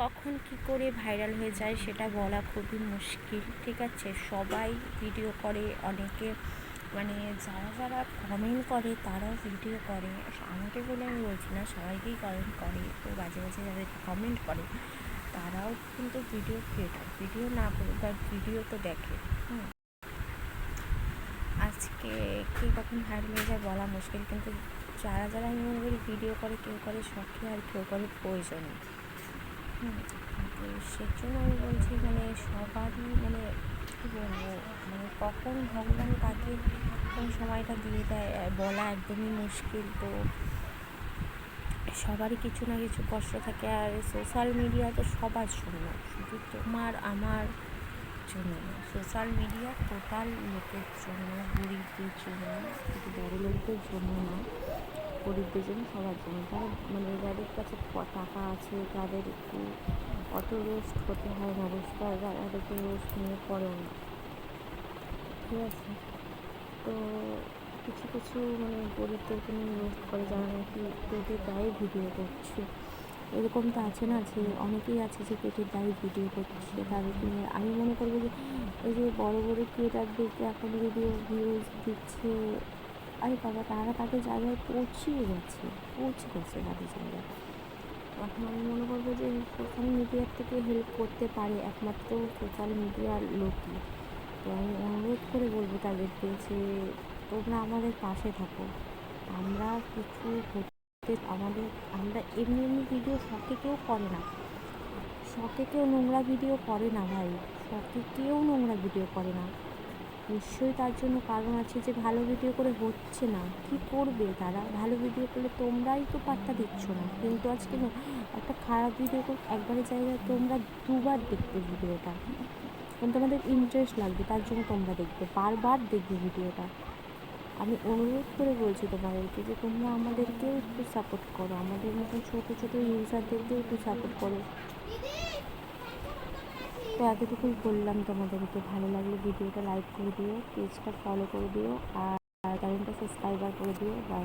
কখন কি করে ভাইরাল হয়ে যায় সেটা বলা খুবই মুশকিল, ঠিক আছে? সবাই ভিডিও করে, অনেকে মানে যারা যারা কমেন্ট করে তারাও ভিডিও করে। আমাকে বলে আমি বলছি না, সবাইকেই কমেন্ট করে। তো বাজে বাজে যাদের কমেন্ট করে, তারাও কিন্তু ভিডিও ক্রিয়েটার ভিডিও না করে বাট ভিডিও তো দেখে, হুম। আজকে কে কখন ভাইরাল হয়ে যায় বলা মুশকিল, কিন্তু যারা যারা আমি মনে করি ভিডিও করে, কেউ করে শখে আর কেউ করে প্রয়োজনে। সেজন্য আমি বলছি মানে সবারই মানে কী বলব মানে কখন ভগবান কাকে কোন সময়টা দিয়ে দেয় বলা একদমই মুশকিল। তো সবারই কিছু না কিছু কষ্ট থাকে, আর সোশ্যাল মিডিয়া তো সবার জন্য, শুধু তোমার, আমার জন্য সোশ্যাল মিডিয়া টোটাল লোকের জন্য, গরিবদের জন্য, শুধু বড় লোকদের জন্য না। গরিবদের জন্য সবার জন্য। যারা মানে যাদের কাছে টাকা আছে, তাদের একটু অত রোস্ট হতে হয় না রোস্টার তাদেরকে রোস্ট নিয়ে পড়েও না। ঠিক আছে? তো কিছু কিছু মানে গরিবদেরকে নিয়ে রোস্ট করে যারা নাকি পেটের দায়ে ভিডিও করছে। এরকম তো আছে না যে অনেকেই আছে যে পেটের দায়ে ভিডিও করছে, তাদেরকে নিয়ে। আমি মনে করব যে এই যে বড়ো বড়ো ক্রিয়েটারদেরকে এখন ভিডিও ভিউজ দিচ্ছে আরে বাবা, তারা তাদের জায়গায় পৌঁছিয়ে গেছে, পৌঁছে গেছে তাদের জায়গায়। এখন আমি মনে করব যে সোশ্যাল মিডিয়ার থেকে হেল্প করতে পারে একমাত্র সোশ্যাল মিডিয়ার লোকই। তো আমি অনুরোধ করে বলব তাদেরকে যে, তোমরা আমাদের পাশে থাকো। আমরা কিছু করতে আমাদের, আমরা এমনি এমনি ভিডিও শখে কেউ করে না। শখে কেউ নোংরা ভিডিও করে না ভাই। শখে কেউ নোংরা ভিডিও করে না। নিশ্চয়ই তার জন্য কারণ আছে যে ভালো ভিডিও করে হচ্ছে না। কি করবে তারা? ভালো ভিডিও করলে তোমরাই তো পাত্তা দিচ্ছ না। কিন্তু আজকে না, একটা খারাপ ভিডিও করে একবারের জায়গায় তোমরা দুবার দেখবে ভিডিওটা তোমাদের ইন্টারেস্ট লাগবে, তার জন্য তোমরা দেখবে। বারবার দেখবে ভিডিওটা আমি অনুরোধ করে বলছি তোমাদেরকে যে তোমরা আমাদেরকেও একটু সাপোর্ট করো। আমাদের মতন ছোটো ছোটো ইউজারদেরকেও একটু সাপোর্ট করো। তো এতটুকুই বললাম তোমাদেরকে ভালো লাগলে ভিডিওটা লাইক করে দিও পেজটা ফলো করে দিও, আর চ্যানেলটা সাবস্ক্রাইবার করে দিও। বাই